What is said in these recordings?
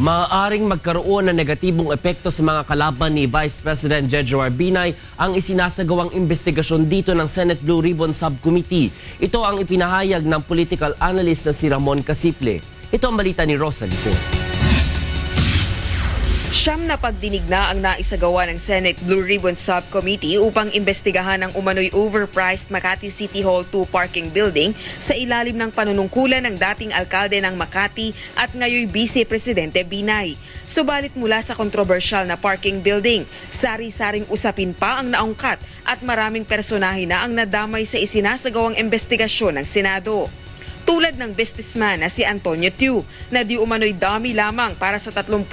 Maaaring magkaroon ng negatibong epekto sa mga kalaban ni Vice President Jejo Binay ang isinasagawang investigasyon dito ng Senate Blue Ribbon Subcommittee. Ito ang ipinahayag ng political analyst na si Ramon Casiple. Ito ang balita ni Rosa Lico. Siyam na pagdinig na ang naisagawa ng Senate Blue Ribbon Subcommittee upang imbestigahan ang umano'y overpriced Makati City Hall 2 parking building sa ilalim ng panunungkulan ng dating alkalde ng Makati at ngayoy Vice Presidente Binay. Subalit mula sa kontrobersyal na parking building, sari-saring usapin pa ang naungkat at maraming personahe na ang nadamay sa isinasagawang investigasyon ng Senado tulad ng businessman na si Antonio Tiu na di umano'y dami lamang para sa 35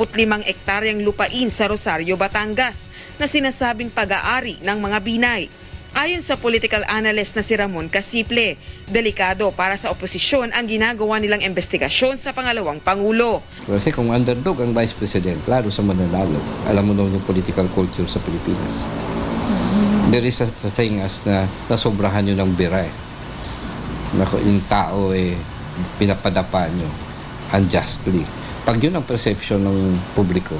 ektaryang lupain sa Rosario, Batangas na sinasabing pag-aari ng mga binay. Ayon sa political analyst na si Ramon Casiple, delikado para sa oposisyon ang ginagawa nilang investigasyon sa pangalawang pangulo. Kasi kung underdog ang Vice President, klaro sa mananalo. Alam mo naman yung political culture sa Pilipinas. There is a thing as na nasobrahan nyo ng bira eh. Na yung tao eh, pinapadapa nyo unjustly. Pag yun ang perception ng publiko,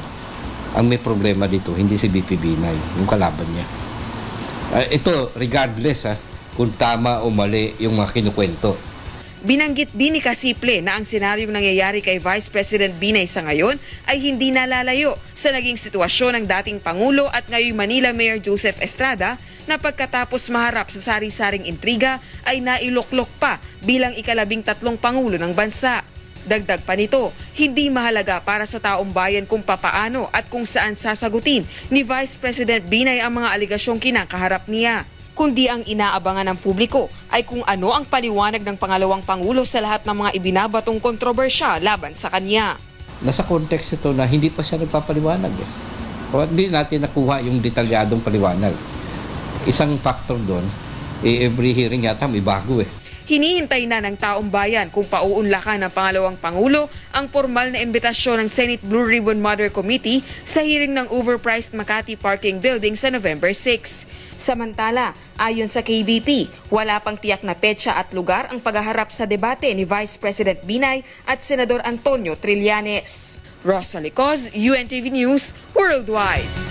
ang may problema dito, hindi si BP Binay, yung kalaban niya. Ah, ito, regardless ha, kung tama o mali yung mga kinukwento. Binanggit din ni Kasiple na ang senaryong nangyayari kay Vice President Binay sa ngayon ay hindi nalalayo sa naging sitwasyon ng dating Pangulo at ngayon Manila Mayor Joseph Estrada na pagkatapos maharap sa sari-saring intriga ay nailuklok pa bilang ikalabing tatlong Pangulo ng bansa. Dagdag pa nito, hindi mahalaga para sa taong bayan kung papaano at kung saan sasagutin ni Vice President Binay ang mga aligasyong kinakaharap niya kundi ang inaabangan ng publiko ay kung ano ang paliwanag ng pangalawang pangulo sa lahat ng mga ibinabatong kontrobersya laban sa kanya. nasa context ito na hindi pa siya nagpapaliwanag eh. O hindi natin nakuha yung detalyadong paliwanag. Isang factor doon, eh, every hearing yata may bago eh. Hinihintay na ng taong bayan kung pauunlakan ng pangalawang pangulo ang formal na imbitasyon ng Senate Blue Ribbon Mother Committee sa hearing ng overpriced Makati Parking Building sa November 6. Samantala, ayon sa KBP, wala pang tiyak na petsa at lugar ang paghaharap sa debate ni Vice President Binay at Senador Antonio Trillanes. Rosa Licoz, UNTV News, Worldwide.